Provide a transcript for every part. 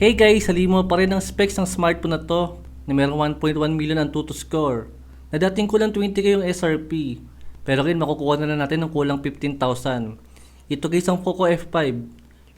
Hey guys, halimo pa rin ang specs ng smartphone na to na merong 1.1 million ang Tuto score na dating kulang 20k yung SRP pero rin makukuha na lang natin ng kulang 15,000. Ito guys ang Poco F5.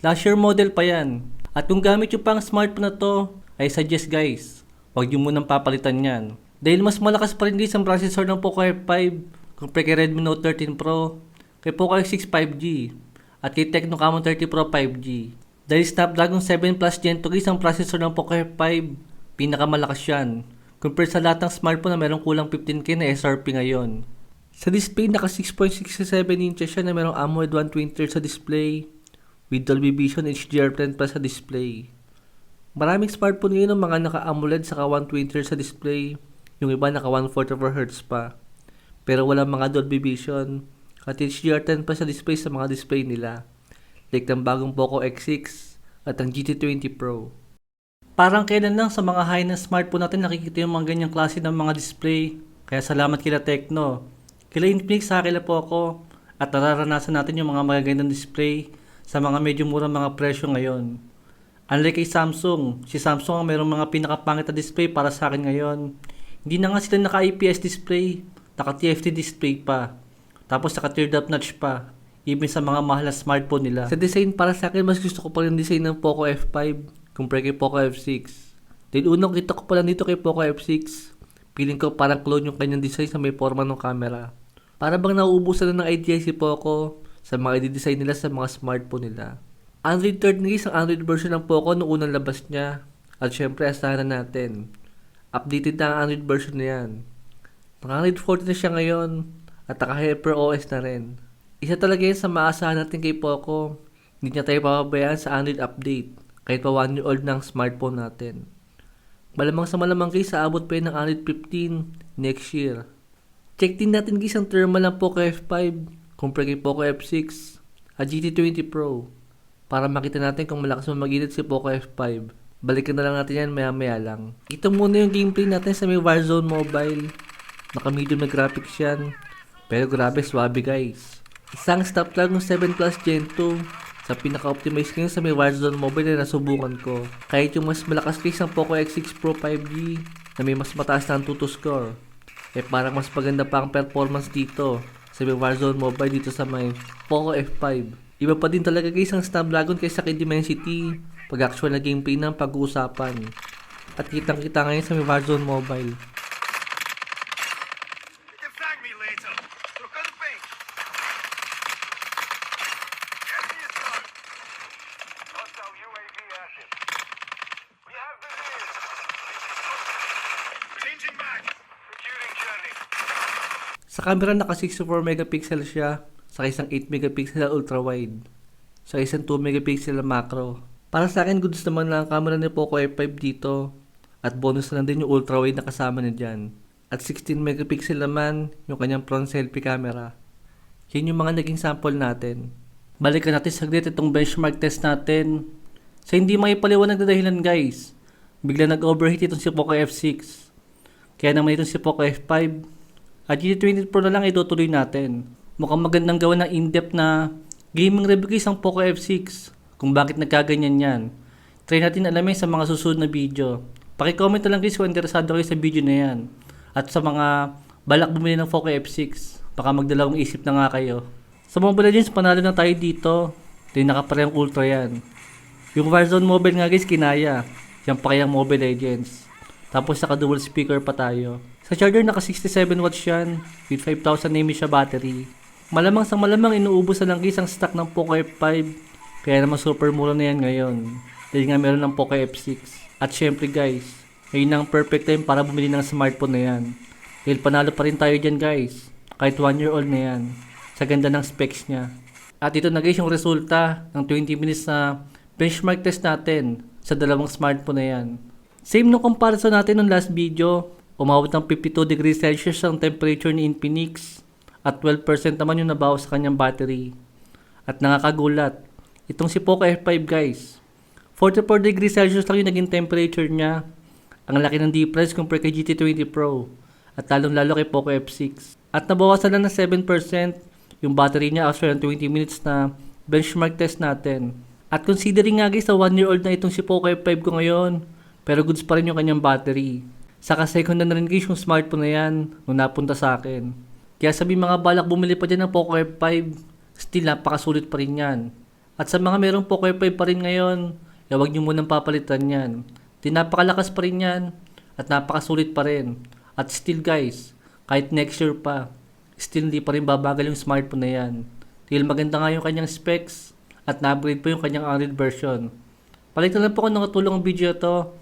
Last year model pa yan. At kung gamit yung pang smartphone na to, I suggest guys, huwag nyo munang papalitan yan. Dahil mas malakas pa rin guys ang processor ng Poco F5 kumpara kay Redmi Note 13 Pro, kay Poco X6 5G, at kay Tecno Camon 30 Pro 5G. Dahil Snapdragon 7 Plus Gen 2 guys ang processor ng Poco F5, pinakamalakas yan. Compared sa lahat ng smartphone na merong kulang 15k na SRP ngayon. Sa display, naka 6.67 inches siya na merong AMOLED 120 sa display with Dolby Vision HDR10 Plus sa display. Maraming smartphone ngayon ang mga naka-AMOLED saka 120 sa display, yung iba naka 144Hz pa. Pero walang mga Dolby Vision at HDR10 pa sa display sa mga display nila. Like ng bagong Poco X6 at ang GT20 Pro. Parang kailan lang sa mga high-end smartphone natin nakikita yung mga ganyang klase ng mga display. Kaya salamat kila Tecno. Kila Infinix sa kila Poco at nararanasan natin yung mga magagandang display sa mga medyo murang mga presyo ngayon. Unlike kay Samsung, si Samsung ang mayroong mga pinakapangit na display para sa akin ngayon. Hindi na nga sila naka-IPS display, naka-TFT display pa. Tapos naka-teared up notch pa. Even sa mga mahal na smartphone nila. Sa design para sa akin, mas gusto ko pa rin design ng Poco F5 kumpara kay Poco F6. Dahil unang kita ko pa lang dito kay Poco F6, feeling ko parang clone yung kanyang design sa may forma ng camera. Para bang nauubusan na ng idea si Poco sa mga i-design nila sa mga smartphone nila. Android 13 guys ang Android version ng Poco noong unang labas niya. At syempre, asahan na natin. Updated na ang Android version na yan. Naka-Android 14 na siya ngayon at naka-Hyper OS na rin. Isa talaga yan sa maasahan natin kay Poco. Hindi niya tayo papabayaan sa Android update kahit pa 1 year old ng smartphone natin. Malamang sa malamang guys, aabot pa yun ng Android 15 next year. Check din natin guys ang thermal ng Poco F5 kumpara kay Poco F6 at GT20 Pro para makita natin kung malakas mag si Poco F5. Balikan na lang natin yan maya maya lang. Ito muna yung gameplay natin sa may Warzone Mobile. Naka-medium na graphics yan. Pero grabe, swabe guys. Isang Snapdragon 7 Plus Gen 2 sa pinaka-optimize ngayon sa may Warzone Mobile na nasubukan ko. Kahit yung mas malakas case ng Poco X6 Pro 5G na may mas mataas na Tuto score. Eh parang mas maganda pa ang performance dito sa may Warzone Mobile dito sa may Poco F5. Iba pa din talaga guys ang Snapdragon kaysa kay Dimensity pag actual na gameplay ng pag-uusapan. At kitang kita ngayon sa may Warzone Mobile. Sa camera naka 64 megapixel siya sa isang 8 megapixel na ultra wide. Sa isang 2 megapixel na macro. Para sa akin goods naman na ang camera ni Poco F5 dito. At bonus na lang din yung ultra wide na kasama niya dyan. At 16 megapixel naman yung kanyang front selfie camera. Yan yung mga naging sample natin. Balikan natin saglit itong benchmark test natin. Sa hindi maipaliwanag na dahilan guys, bigla nag-overheat itong si Poco F6. Kaya naman itong si Poco F5 at GT20 Pro na lang itutuloy natin. Mukhang magandang gawa ng in-depth na gaming review guys ang Poco F6 kung bakit nagkaganyan yan. Try natin alamin sa mga susunod na video. Pakicomment na lang guys kung interesado kayo sa video na yan. At sa mga balak bumili ng Poco F6, baka magdalawang isip na nga kayo. Sa Mobile Legends, panalo na tayo dito. Ito yung nakaparehang ultra yan. Yung Warzone Mobile nga guys, kinaya. Yan pa kayang Mobile Legends. Tapos naka dual speaker pa tayo. Sa charger naka 67 watts yan with 5000 mAh siya battery. Malamang sa malamang inuubos na lang guys ang stock ng Poco F5. Kaya naman super mura na yan ngayon. Dahil nga meron ng Poco F6. At syempre guys, ngayon ang perfect time para bumili ng smartphone na yan. Dahil panalo pa rin tayo dyan guys. Kahit 1 year old na yan. Sa ganda ng specs niya. At ito na guys yung resulta ng 20 minutes na benchmark test natin sa dalawang smartphone na yan. Same no comparison natin nung last video, umabot ng 52 degrees Celsius ang temperature ni Infinix at 12% naman yung nabawas sa kanyang battery. At nakakagulat, itong si Poco F5 guys, 44 degrees Celsius lang yung naging temperature niya. Ang laki ng difference compare kay GT20 Pro at lalong lalo kay Poco F6. At nabawasan lang ng 7% yung battery niya after ng 20 minutes na benchmark test natin. At considering nga guys, sa 1 year old na itong si Poco F5 ko ngayon. Pero goods pa rin yung kanyang battery. Saka second na rin guys yung smartphone na yan nung napunta sa akin. Kaya sabi mga balak bumili pa dyan ng Poco F5, still napakasulit pa rin yan. At sa mga merong Poco F5 pa rin ngayon, eh, huwag nyo munang papalitan yan. Di napakalakas pa rin yan at napakasulit pa rin. At still guys, kahit next year pa, still hindi pa rin babagal yung smartphone na yan. Dahil maganda nga yung kanyang specs at na-upgrade pa yung kanyang Android version. Palitan lang po kung nakatulong ang video to.